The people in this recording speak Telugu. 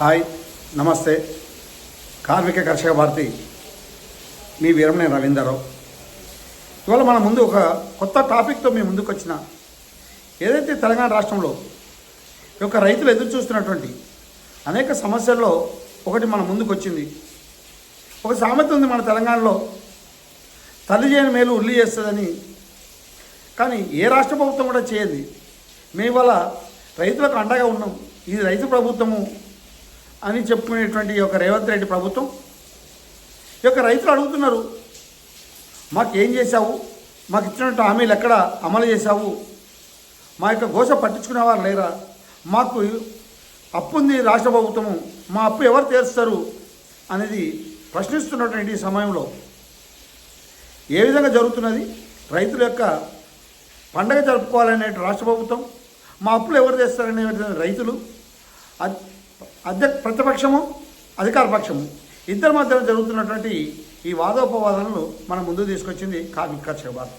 హాయ్ నమస్తే. కార్మిక కర్షక భారతి మీ వీరమనే రవీందర్రావు. ఇవాళ మన ముందు ఒక కొత్త టాపిక్తో మీ ముందుకు వచ్చిన ఏదైతే తెలంగాణ రాష్ట్రంలో ఈ యొక్క రైతులు ఎదురు చూస్తున్నటువంటి అనేక సమస్యల్లో ఒకటి మన ముందుకు వచ్చింది. ఒక సామెత ఉంది మన తెలంగాణలో తల్లి చేయని మేలు ఉల్లి చేస్తుందని. కానీ ఏ రాష్ట్ర ప్రభుత్వం కూడా చేయదు మేము ఇవాళ రైతులకు అండగా ఉన్నాం. ఇది రైతు ప్రభుత్వము అని చెప్పుకునేటువంటి ఈ యొక్క రేవంత్ రెడ్డి ప్రభుత్వం. ఈ యొక్క రైతులు అడుగుతున్నారు మాకు ఏం చేశావు? మాకు ఇచ్చినట్టు హామీలు ఎక్కడ అమలు చేశావు? మా యొక్క ఘోష పట్టించుకునేవారు లేరా? మాకు అప్పు ఉంది రాష్ట్ర ప్రభుత్వము మా అప్పు ఎవరు తీరుస్తారు? అనేది ప్రశ్నిస్తున్నటువంటి ఈ సమయంలో ఏ విధంగా జరుగుతున్నది? రైతుల యొక్క పండగ జరుపుకోవాలనే రాష్ట్ర ప్రభుత్వం మా అప్పులు ఎవరు తెస్తారనే రైతులు అద్- అధ్యక్ష ప్రతిపక్షము అధికార పక్షము ఇద్దరి మధ్యలో జరుగుతున్నటువంటి ఈ వాదోపవాదాలను మనం ముందు తీసుకొచ్చింది కార్మిక కర్షక భారత్